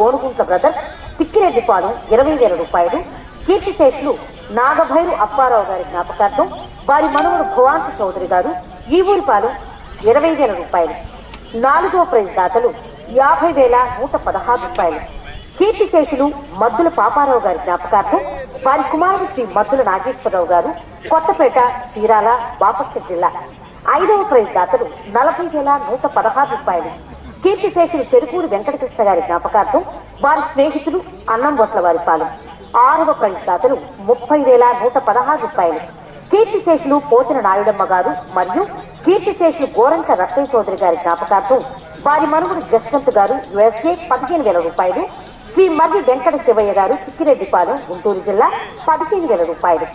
గోనుగుంట్ల పిక్కిరెడ్డి పాలెం ఇరవై వేల రూపాయలు. కీర్తి కీర్తిశేషులు నాగభైరు అప్పారావు గారి జ్ఞాపకార్థం వారి మనవడు భువాంశ చౌదరి గారు ఈ ఊరిపాలెం ఇరవై వేల రూపాయలు. నాలుగవ ప్రైజ్ దాతలు యాభై వేల నూట పదహారు రూపాయలు. కీర్తిశేషులు మద్దుల పాపారావు గారి జ్ఞాపకార్థం వారి కుమారుడు శ్రీ మద్దుల నాగేశ్వరరావు గారు కొత్తపేట చీరాల బాపట్ల జిల్లా. ఐదవ ప్రైజ్ దాతలు నలభై వేల నూట పదహారు రూపాయలు. కీర్తిశేషులు చెరుకూరు వెంకటకృష్ణ గారి జ్ఞాపకార్థం వారి స్నేహితులు అన్నం బొట్ల వారి పాలు. ఆరవ ప్రఖ్యాతలు ముప్పై వేల నూట పదహారు రూపాయలు. కీర్తిశేషులు పోతిన నాయుడమ్మ గారు మరియు కీర్తిశేషులు గోరంక రత్తయ్య చౌదరి గారి జ్ఞాపకార్థం వారి మనుగుడు జస్వంత్ గారు యుఎస్ఏ పదిహేను వేల రూపాయలు. శ్రీ మర్రి వెంకట శివయ్య గారు చిక్కిరెడ్డిపాలెం గుంటూరు జిల్లా పదిహేను వేల రూపాయలు.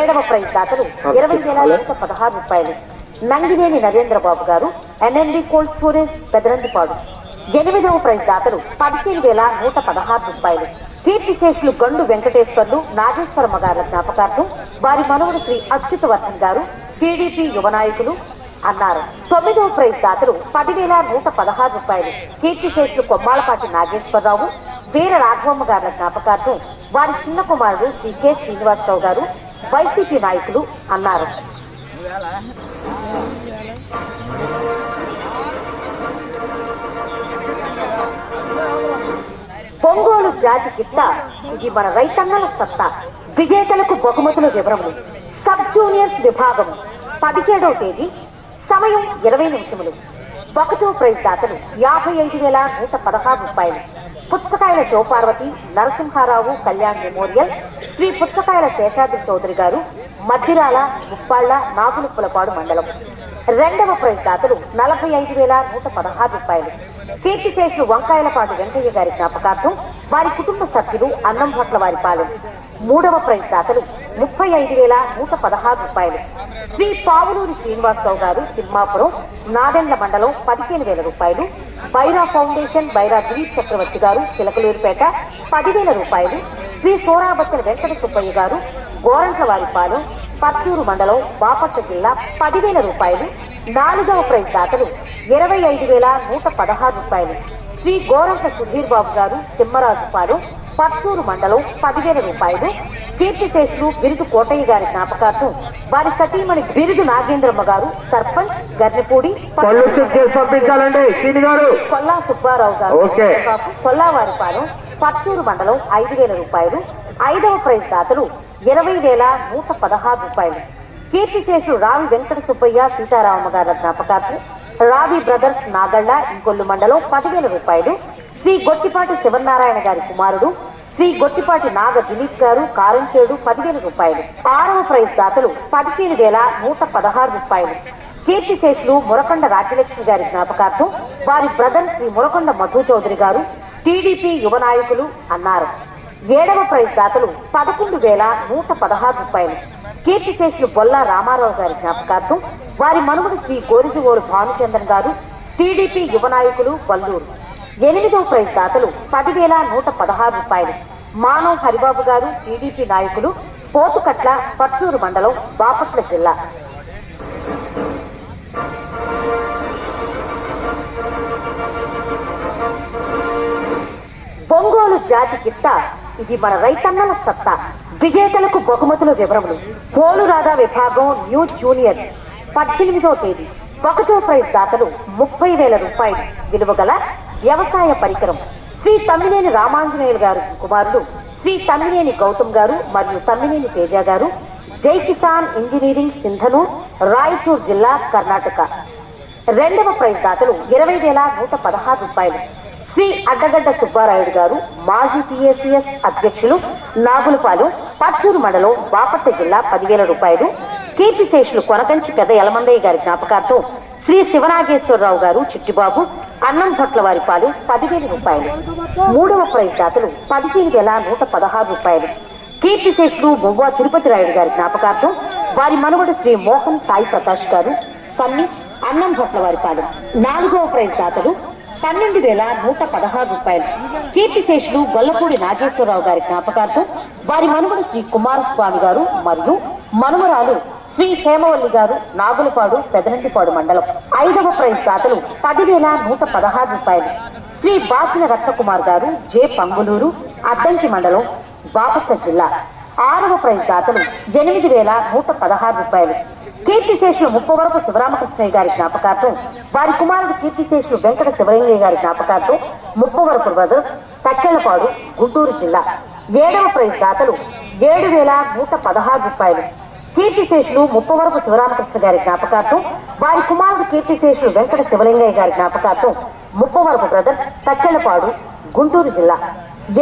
ఏడవ ప్రైజ్ ఇరవై వేల నూట పదహారు రూపాయలు. నంగినేని నరేంద్రబాబు గారు ఎన్ఎన్బి కోల్డ్ స్టోరేజ్ పెదరందిపాడు ఎనిమిదవ ప్రైజ్ దాతలు పదిహేను వేల నూట పదహారు రూపాయలు. కీర్తిశేషులు గండు వెంకటేశ్వర్లు నాగేశ్వరమ్మ గారి జ్ఞాపకార్థం వారి మనవడు శ్రీ అచ్యుతవర్ధన్ గారు టీడీపీ యువ నాయకులు అన్నారు. తొమ్మిదవ ప్రైజ్ దాతలు పదివేల నూట పదహారు రూపాయలు. కీర్తిశేషులు కొమ్మాలపాటి నాగేశ్వరరావు వీర రాఘవమ్మ గారి జ్ఞాపకార్థం వారి చిన్న కుమారుడు శ్రీ కె. శ్రీనివాసరావు గారు వైసీపీ నాయకులు అన్నారు. పొంగోలు జాతి గిట్ట ఇది మన రైతన్నల సత్తా. విజేతలకు బహుమతుల వివరములు. సబ్ జూనియర్స్ విభాగం పదిహేడవ తేదీ సమయం ఇరవై నిమిషములు. ఒకటో ప్రైజ్ దాతలు యాభై ఐదు వేల నూట పదహారు రూపాయలు. పుచ్చకాయల శివపార్వతి నరసింహారావు కళ్యాణ్ మెమోరియల్ శ్రీ పుచ్చకాయల శేషాద్రి చౌదరి గారు మధ్యరాల ముప్పాళ్ళ నాగులుప్పలపాడు మండలం. రెండవ ప్రైజ్ దాతలు నలభై ఐదు వేల నూట పదహారు రూపాయలు. కీర్తిశేషులు వంకాయలపాటి వెంకయ్య గారి జ్ఞాపకార్థం వారి కుటుంబ సభ్యులు అన్నం భట్ల వారి పాలెం. మూడవ ప్రైజ్ దాతలు ముప్పై ఐదు వేల నూట పదహారు రూపాయలు. శ్రీ పావులూరి శ్రీనివాసరావు గారు తిమ్మాపురం నాదెండ్ల మండలం పదిహేను వేల రూపాయలు. బైరా ఫౌండేషన్ బైరా దిలీప్ చక్రవర్తి గారు చిలకలూరుపేట పదివేల రూపాయలు. శ్రీ సోరాబత్తల వెంకట సుబ్బయ్య గారు గోరంట్ల వారిపాలెం పచ్చూరు మండలం బాపట్ల జిల్లా పదివేల రూపాయలు నాలుగవ ప్రైజ్ దాతలు ఇరవై ఐదు వేల నూట పదహారు రూపాయలు. శ్రీ గోరంట్ల సుధీర్ బాబు గారు తిమ్మరాజుపాలెం పచ్చూరు మండలం పదివేల రూపాయలు. కీర్తిశేషులు బిరుదు కోటయ్య గారి జ్ఞాపకార్థం వారి సతీమణి బిరుదు నాగేంద్రమ్మ గారు సర్పంచ్ గర్నెపూడి కొల్లా సుబ్బారావు గారు. కొల్లావారిపాలెం పచ్చూరు మండలం ఐదు వేల రూపాయలు. ఐదవ ప్రైజ్ దాతలు ఇరవై వేల నూట పదహారు రూపాయలు. కీర్తిశేషులు రావి వెంకట సుబ్బయ్య సీతారామమ్మ గారి జ్ఞాపకార్థం రావి బ్రదర్స్ నాగళ్ళ ఇంకొల్లు మండలం పదివేల రూపాయలు. శ్రీ గొట్టిపాటి శివనారాయణ గారి కుమారుడు శ్రీ గొట్టిపాటి నాగ దిలీప్ గారు కారంచేడు పదివేల రూపాయలు. ఆరవ ప్రైజ్ దాతలు పదిహేను వేల నూట పదహారు రూపాయలు. కీర్తిశేషులు మురకొండ రాజ్యలక్ష్మి గారి జ్ఞాపకార్థం వారి బ్రదర్ శ్రీ మురకొండ మధు చౌదరి గారు టీడీపీ యువ నాయకులు అన్నారు. ఏడవ ప్రైజ్ దాతలు పదకొండు వేల నూట పదహారు రూపాయలు. కీర్తిశేషులు బొల్లా రామారావు గారి జ్ఞాపకార్థం వారి మనుమడు శ్రీ గోరిజుగోరు భానుచంద్రన్ గారు టీడీపీ యువ నాయకులు వల్లూరు. ఎనిమిదవ ప్రైజ్ దాతలు పదివేల నూట పదహారు రూపాయలు. మానవ్ హరిబాబు గారు టీడీపీ నాయకులు పోతుకట్ల పర్చూరు మండలం బాపట్ల జిల్లా. పొంగోలు జాతి గిత్త ఇది మన రైతన్నల సత్తా విజేతలకు బహుమతుల వివరములు. పోలు రాధా విభాగం న్యూ జూనియర్. పద్దెనిమిదో తేదీ. ఒకటో ప్రైజ్ దాతలు ముప్పై వేల రూపాయలు. విలువ గల వ్యవసాయ పరికరం. శ్రీ తమ్మినేని రామాంజనేయులు గారు కుమారుడు శ్రీ తమ్మినేని గౌతమ్ గారు మరియు తమ్మినేని తేజ గారు. జై కిసాన్ ఇంజనీరింగ్ సింధను రాయచూర్ జిల్లా కర్ణాటక. రెండవ ప్రైజ్ దాతలు ఇరవై వేల నూట పదహారు రూపాయలు. శ్రీ అడ్డగడ్డ సుబ్బారాయుడు గారు మాజీ పిఎస్సిఎస్ అధ్యక్షులు నాగులపాలెం పచ్చూరు మండలం బాపట్ల జిల్లా పదివేల రూపాయలు. కీర్తిశేషులు కొనకంచి పెద్ద యలమందయ్య గారి జ్ఞాపకార్థం శ్రీ శివనాగేశ్వరరావు గారు చిట్టిబాబు అన్నం భట్ల వారి పాలు పదివేల రూపాయలు. మూడవ ప్రైజ్ దాతలు పదిహేను వేల నూట పదహారు రూపాయలు. కీర్తిశేషులు బొవ్వా తిరుపతి రాయుడు గారి జ్ఞాపకార్థం వారి మనవడు శ్రీ మోహన్ సాయి ప్రకాష్ గారు సన్ని అన్నం భట్ల వారి పాలు నాలుగవ ప్రైజ్ దాతలు పన్నెండు వేల నూట పదహారు రూపాయలు. కీర్తిశేషులు గొల్లపూడి నాగేశ్వరరావు గారి జ్ఞాపకార్థం వారి మనుమడు శ్రీ కుమారస్వామి గారు మరియు మనుమరాలు శ్రీ హేమవల్లి గారు నాగులపాడు పెదనంటిపాడు మండలం. ఐదవ ప్రైజ్ దాతలు పదివేల నూట పదహారు రూపాయలు. శ్రీ బాచిన రత్నకుమార్ గారు జే పంగులూరు అద్దంకి మండలం బాపట్ల జిల్లా. ఆరవ ప్రైజ్ దాతలు ఎనిమిది వేల నూట పదహారు రూపాయలు. కీర్తిశేషులు ముప్పవరపు శివరామకృష్ణయ్య గారి జ్ఞాపకార్థం వారి కుమారుడు కీర్తిశేషులు వెంకట శివలింగయ్య గారి జ్ఞాపకార్థం ముప్పవరపు బ్రదర్స్ తక్కెళ్ళపాడు గుంటూరు జిల్లా. ఏడవ ప్రైజ్ దాతలు ఏడు వేల నూట పదహారు రూపాయలు. కీర్తిశేషులు ముప్పవరపు శివరామకృష్ణ గారి జ్ఞాపకార్థం వారి కుమారుడు కీర్తిశేషులు వెంకట శివలింగయ్య గారి జ్ఞాపకార్థం ముప్పవరపు బ్రదర్స్ తక్కెళ్ళపాడు గుంటూరు జిల్లా.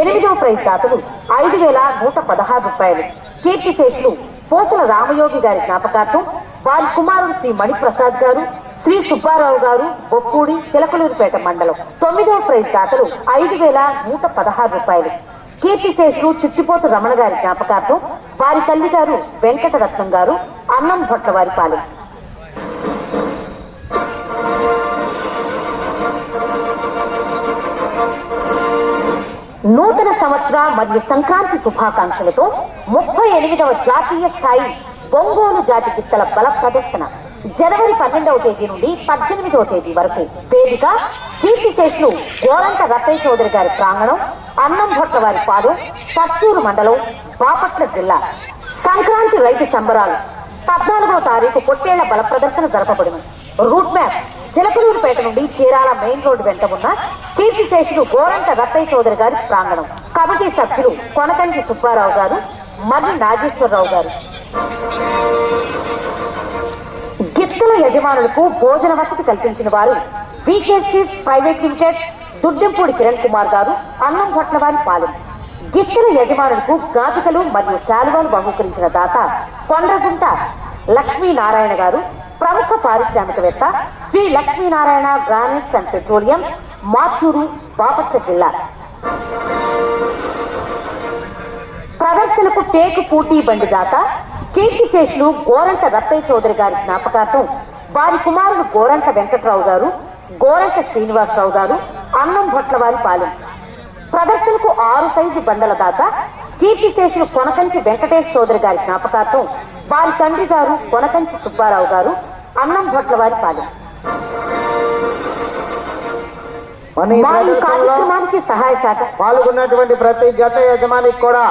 ఎనిమిదవ ప్రైజ్ దాతలు ఐదు వేల నూట పదహారు రూపాయలు. కీర్తిశేషులు పోసల రామయోగి గారి జ్ఞాపకార్థం వారి కుమారుడు శ్రీ మణిప్రసాద్ గారు శ్రీ సుబ్బారావు గారు బొప్పూడి చిలకలూరుపేట మండలం. తొమ్మిదవ ప్రైజ్ దాతలు ఐదు వేల నూట పదహారు రూపాయలు. కీర్తిశేషులు చుచ్చిపోతు రమణ గారి జ్ఞాపకార్థం వారి తల్లి గారు వెంకటరత్నం గారు అన్నం భొట్ల వారి నూతన సంవత్సర మరియు సంక్రాంతి శుభాకాంక్షలతో ముప్పై ఎనిమిదవ జాతీయ స్థాయి ఒంగోలు జాతి గిత్తల బల ప్రదర్శన. జనవరి పన్నెండవ తేదీ నుండి పద్దెనిమిదవ తేదీ వరకు. వేదిక కీర్తిశేషులు గోరంట రత్తయ్య చౌదరి గారి ప్రాంగణం అన్నం భట్ల వారి పాడు పచ్చూరు మండలం బాపట్ల జిల్లా. సంక్రాంతి రైతు సంబరాలు. పద్నాలుగవ తారీఖు పొట్టేళ్ళ బల ప్రదర్శన జరపబడింది రూట్ మ్యాప్. చిలకలూరుపేట నుండి చీరాల మెయిన్ రోడ్డు వెంట ఉన్న కీర్తిశేషులు గోరంట రత్తయ్య చౌదరి గారి ప్రాంగణం. కమిటీ సభ్యులు కొనకంచి సుబ్బారావు గారు మర్రి నాగేశ్వరరావు గారు. గిత్తల యజమానులకు భోజన వసతి కల్పించిన వారు BKC private limited Duddempudi Kiran Kumar garu Annambhatla వారి పాలెం. గిత్తల యజమానులకు గాజుకలు మరియు శాలువాలు బహుకరించిన దాత కొండ్రగుంట లక్ష్మీనారాయణ గారు ప్రముఖ పారిశ్రామికవేత్త Sri Lakshminarayana granites and petroleum Machuru Bapatla జిల్లా. ప్రదర్శనకు టేకు పోటీ బండి దాత కీర్తిశేషులు గోరంట రత్తయ్య చౌదరి గారి జ్ఞాపకార్థం వారి కుమారుడు గోరంట వెంకట్రావు గారు గోరంట శ్రీనివాసరావు గారు అన్నం భట్ల వారి పాలెం. ప్రదర్శనకు ఆరు సైజు బండల దాత కీర్తిశేషులు కొనకంచి వెంకటేష్ చౌదరి గారి జ్ఞాపకార్థం వారి తండ్రి గారు కొనకంచి సుబ్బారావు గారు అన్నం భట్ల వారి పాలెం కార్యక్రమానికి సహాయ శాఖ పాల్గొన్నటువంటి ప్రతి జత యజమానికి కూడా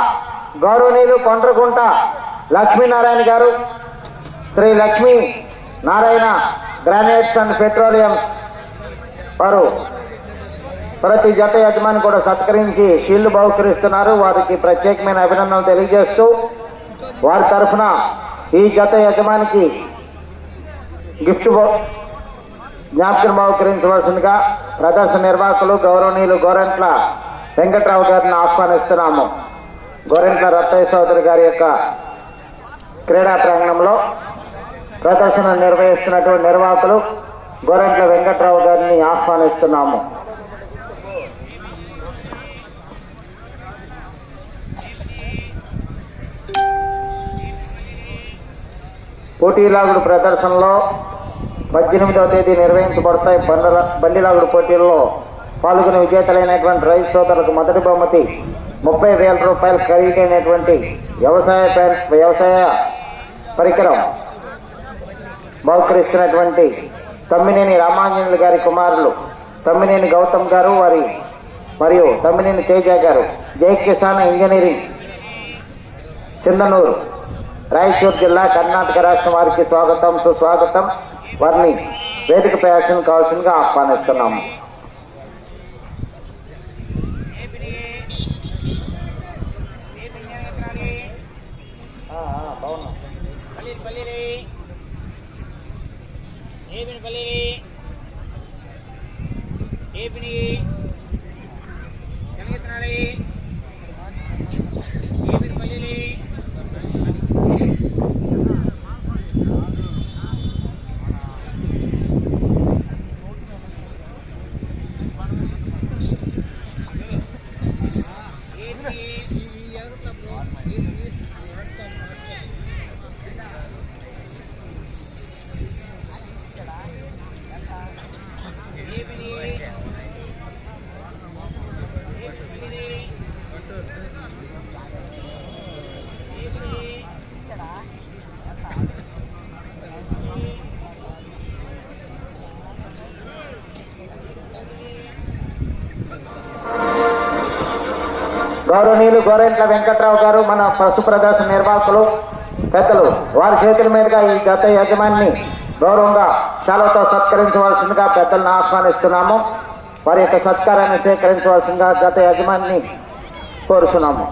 గౌరవనీయులు Kondragunta Lakshminarayana garu Sri Lakshmi Narayana granites and petroleum వారు ప్రతి జత యజమాని కూడా సత్కరించి షీల్డ్ బహుకరిస్తున్నారు. వారికి ప్రత్యేకమైన అభినందనలు తెలియజేస్తూ వారి తరఫున ఈ జత యజమానికి గిఫ్ట్ జ్ఞాపకం బహుకరించవలసిందిగా ప్రదర్శన నిర్వాహకులు గౌరవనీయులు గోరెంట్ల వెంకట్రావు గారిని ఆహ్వానిస్తున్నాము. గోరెంట్ల రత్తయ్య సోదరి గారి యొక్క క్రీడా ప్రాంగణంలో ప్రదర్శన నిర్వహిస్తున్నటువంటి నిర్వాహకులు గోరంట్ల వెంకట్రావు గారిని ఆహ్వానిస్తున్నాము. పోటీలాగుడు ప్రదర్శనలో పద్దెనిమిదవ తేదీ నిర్వహించబడతాయి. బండల బండిలాగుడు పోటీల్లో పాల్గొని విజేతలైనటువంటి రైతు సోదరులకు మొదటి బహుమతి ముప్పై వేల రూపాయలు ఖరీదైనటువంటి వ్యవసాయ వ్యవసాయ పరికరం. బహుకరిస్తున్నటువంటి తమ్మినేని రామాంజనులు గారి కుమారులు తమ్మినేని గౌతమ్ గారు వారి మరియు తమ్మినేని తేజ గారు. జై కిసాన్ ఇంజనీరింగ్ చిందనూరు రాయచూర్ జిల్లా కర్ణాటక రాష్ట్రం వారికి స్వాగతం సుస్వాగతం. వారిని వేదిక ప్రయాసం కావాల్సిందిగా ఆహ్వానిస్తున్నాము. Every. గౌరవనీయులు గోరెంట్ల వెంకట్రావు గారు మన పశు ప్రదర్శన నిర్వాహకులు పెద్దలు వారి చేతుల మీదుగా ఈ గత యజమాని గౌరవంగా చాలాతో సత్కరించవలసిందిగా పెద్దలను ఆహ్వానిస్తున్నాము. వారి యొక్క సత్కారాన్ని స్వీకరించవలసిందిగా గత యజమాని కోరుతున్నాము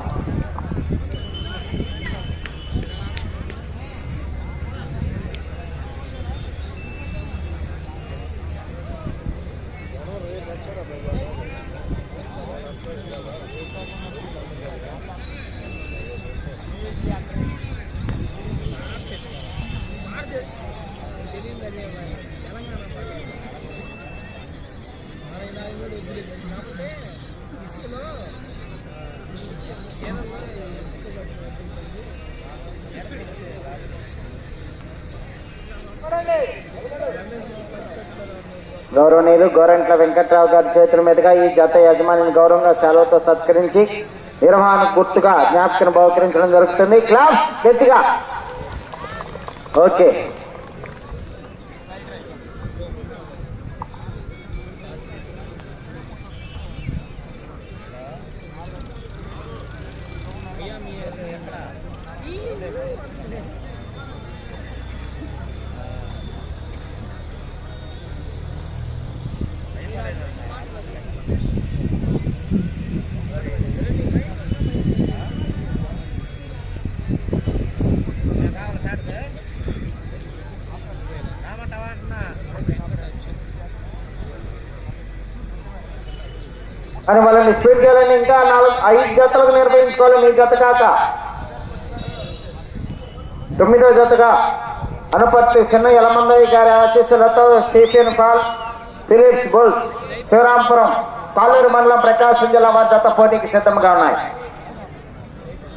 గౌరవనీయులు గోరంట్ల వెంకట్రావు గారి చేతుల మీదుగా ఈ జత యజమానిని గౌరవంగా సెలవుతో సత్కరించి నిర్వహణ గుర్తుగా జ్ఞాపకం బహుకరించడం జరుగుతుంది. క్లాస్ గట్టిగా. ఓకే. అని వాళ్ళని స్పీడ్ చేయాలని ఇంకా నాలుగు ఐదు జతలకు నిర్వహించుకోవాలి మీ జత కాక. తొమ్మిదో జతగా అనుపర్తి చిన్న యలమందయ్య గారి ఆశీస్సులతో Stephen Paul Phillips bulls Sivarampuram. Paluru మండలం ప్రకాశం జిల్లా వారి పోటీకి సిద్ధంగా ఉన్నాయి.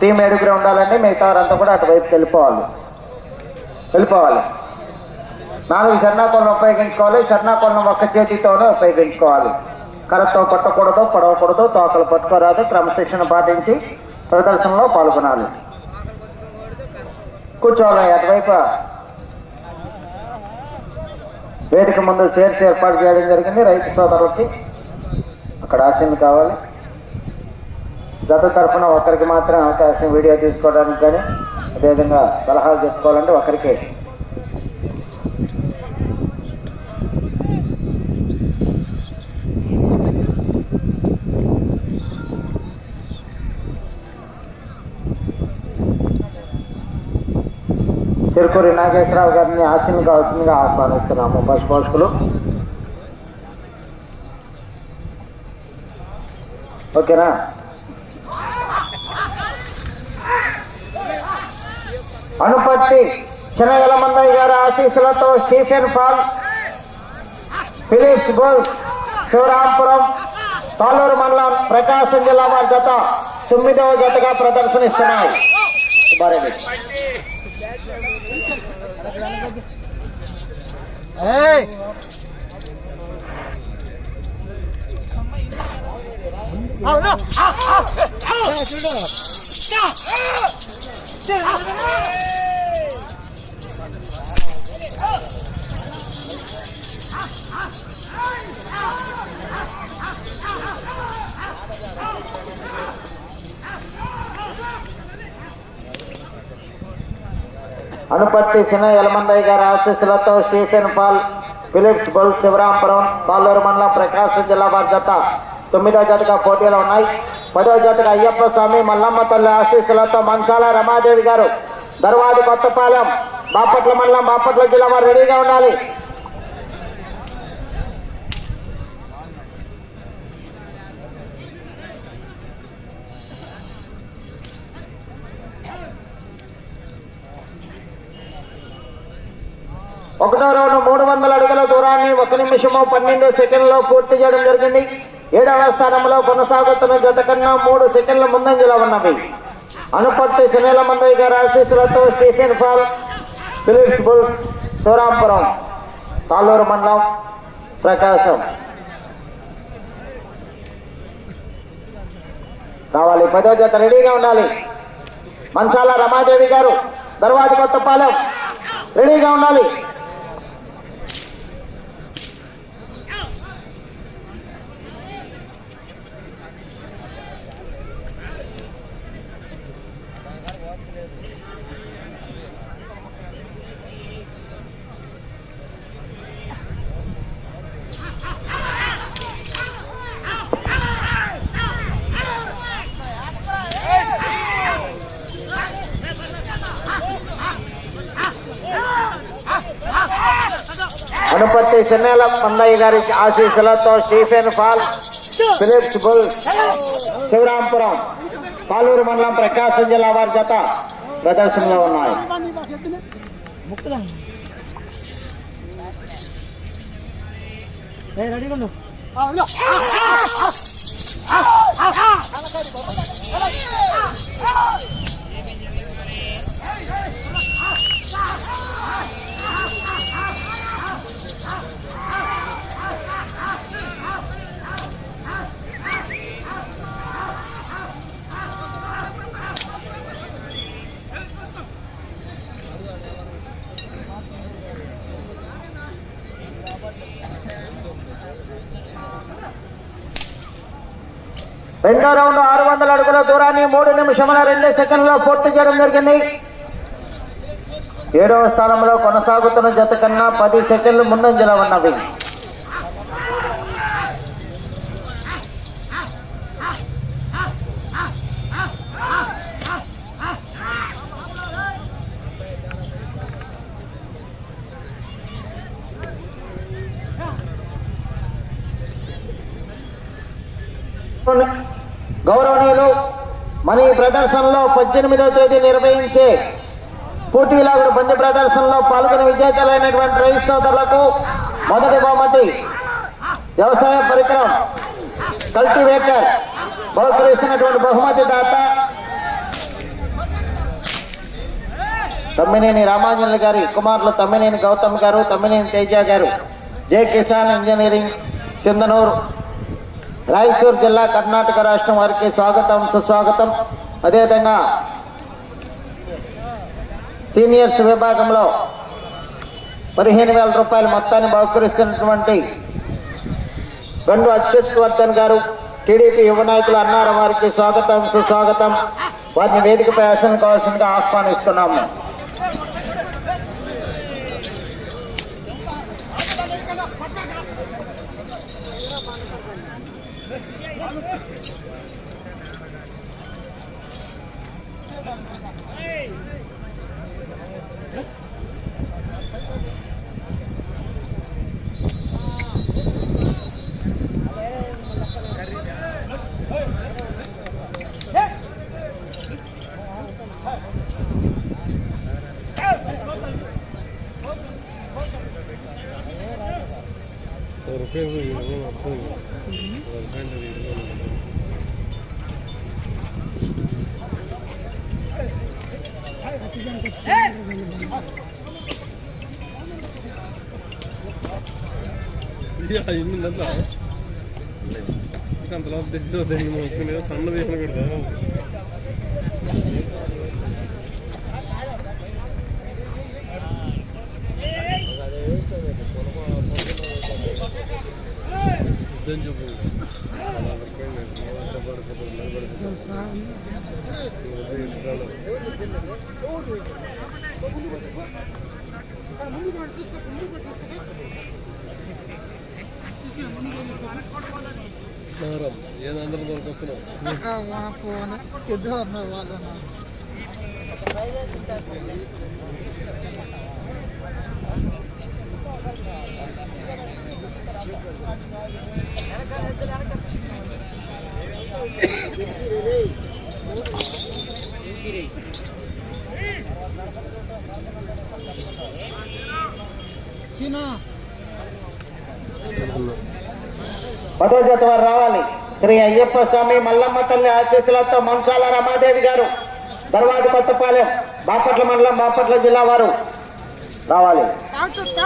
టీం ఏడుగురు ఉండాలండి మిగతా వారంతా కూడా అటువైపు వెళ్ళిపోవాలి. వెళ్ళిపోవాలి. నాలుగు శరణాకోలను ఉపయోగించుకోవాలి శరణాకోలను ఒక్క చేతితోనే ఉపయోగించుకోవాలి. కరెక్ట్తో పట్టకూడదు పడవకూడదు తోకలు పట్టుకోరాదు క్రమశిక్షణ పాటించి ప్రదర్శనలో పాల్గొనాలి. కూర్చోవాలి అటువైపు. వేదిక ముందు చేర్చి ఏర్పాటు చేయడం జరిగింది. రైతు సోదరులకి అక్కడ ఆశయం కావాలి. జత తరఫున ఒకరికి మాత్రం అవకాశం వీడియో తీసుకోవడానికి కానీ అదేవిధంగా సలహాలు చెప్పుకోవాలంటే ఒకరికే. చిరుకూరి నాగేశ్వరరావు గారిని ఆశీన్ కావాల్సిందిగా ఆహ్వానిస్తున్నాము. బస్ పోషకులు ఓకేనా? అనుపట్టి చిన్నగలమందయ్య గారి ఆశీస్సులతో స్టీఫెన్ ఫాల్ ఫిలిప్స్ గోల్ శివరాంపురం తాలూరు మండలం ప్రకాశం జిల్లా వారి జత తొమ్మిదవ జతగా ప్రదర్శనిస్తున్నాయి. సుబ్బారెడ్డి అనుపత్తి చిన్న యలమందయ్య గారి ఆశీస్సులతో Stephen Paul Phillips bull Sivarampuram Paluru మండలం ప్రకాశం జిల్లా వారి జత తొమ్మిదో జతగా పోటీలు ఉన్నాయి. పదో జతగా అయ్యప్ప స్వామి మల్లమ్మ తల్లి ఆశీస్సులతో మంచాల రమాదేవి గారు దర్వాది కొత్తపాలెం బాపట్ల మండలం బాపట్ల జిల్లా వారు రెడీగా ఉండాలి. ఒకటో రౌండ్ మూడు వందల అడుగుల దూరాన్ని ఒక నిమిషము పన్నెండు సెకండ్లో పూర్తి చేయడం జరిగింది. ఏడవ స్థానంలో కొనసాగుతున్న జత కన్నా మూడు సెకండ్ల ముందంజలో ఉన్నవి. అనుపత్తి సునీల మందయ్య గారి ఆశీస్సులతో station Paul Phillips bull Sorampuram Taluru మండలం ప్రకాశం. రావాలి పదో జత రెడీగా ఉండాలి. మంచాల రమాదేవి గారు దర్వాజ కొత్తపాలెం. రెడీగా ఉండాలి. అనుపత్తి చెన్నెల మందయ్య గారి ఆశీస్సులతో Stephen Paul Phillips bull Sivarampuram Paluru మండలం ప్రకాశం జిల్లా వారి జత ప్రదర్శనలో ఉన్నాయి రెడీగా రెండో రౌండ్ ఆరు వందల అడుగుల దూరాన్ని మూడు నిమిషముల రెండు సెకండ్లో పూర్తి చేయడం జరిగింది. ఏడవ స్థానంలో కొనసాగుతున్న జత కన్నా పది సెకండ్లు ముందంజలో ఉన్నవి. ప్రదర్శనలో పద్దెనిమిదవ తేదీ నిర్వహించే పోటీలాగుడు బండి ప్రదర్శనలో పాల్గొనే విజేతలైనటువంటి రైతు సోదరులకు మొదటి బహుమతి. వ్యవసాయ పరికరం కల్టివేటర్ బహుకరిస్తున్నటువంటి బహుమతి దాత తమ్మినేని రామాంజనులు గారి కుమారులు తమ్మినేని గౌతమ్ గారు తమ్మినేని తేజ గారు జే కిసాన్ ఇంజనీరింగ్ చందనూరు రాయచూరు జిల్లా కర్ణాటక రాష్ట్రం వారికి స్వాగతం సుస్వాగతం. అదేవిధంగా సీనియర్స్ విభాగంలో పదిహేను వేల రూపాయల మొత్తాన్ని బహుకరిస్తున్నటువంటి గండు అచ్యుత్ వర్ధన్ గారు టీడీపీ యువ నాయకులు అన్నారు వారికి స్వాగతం సుస్వాగతం. వారిని వేదికపై ఆసనం కావాల్సిందిగా ఆహ్వానిస్తున్నాము. Pero qué ఎన్నిందంతా అంత లోపల తెచ్చి దాన్ని మోసుకుని సన్నది ఏమైనా పెడతా ఇద్దని చెప్పు మనకు ఇద్దరు ఉన్నారు వాళ్ళు. సీనా. పదో జత వారు రావాలి. శ్రీ అయ్యప్ప స్వామి మల్లమ్మ తల్లి ఆశీస్సులతో మంసాల రమాదేవి గారు దర్వాజ కొత్తపాలెం బాపట్ల మండలం బాపట్ల జిల్లా వారు రావాలి.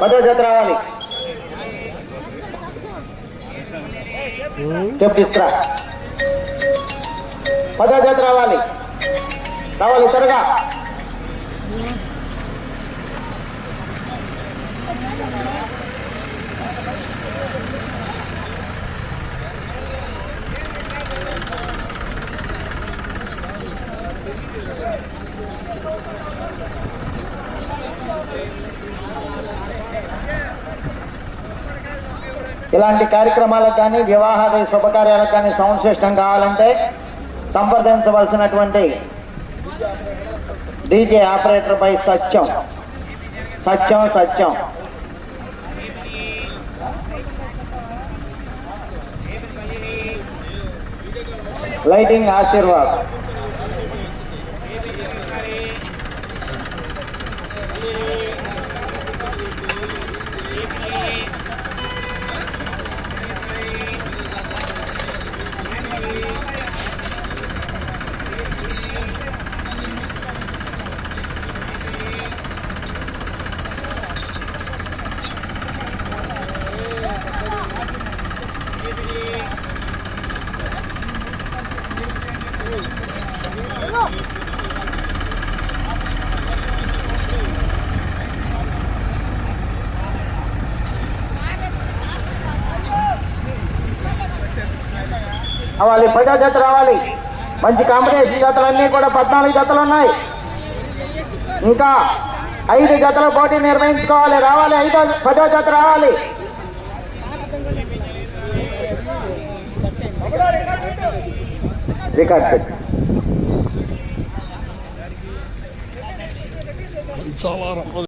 పదో జత రావాలి. చెప్పిస్తా పదో జత రావాలి. రావాలి త్వరగా. ఇలాంటి కార్యక్రమాలకు కానీ వివాహాద శుభకార్యాలకు కానీ సంశ్లిష్టం కావాలంటే సంప్రదించవలసినటువంటి డీజే ఆపరేటర్పై సత్యం. సత్యం సత్యం. లైటింగ్ ఆశీర్వాదం. రావాలి పదో జత రావాలి. మంచి కాంపిటీషన్ జతలన్నీ కూడా పద్నాలుగు జతలు ఉన్నాయి. ఇంకా ఐదు జతల పోటీ నిర్వహించుకోవాలి రావాలి ఐదో పదో జత రావాలి. రికార్డ్ పెట్టు. చాలా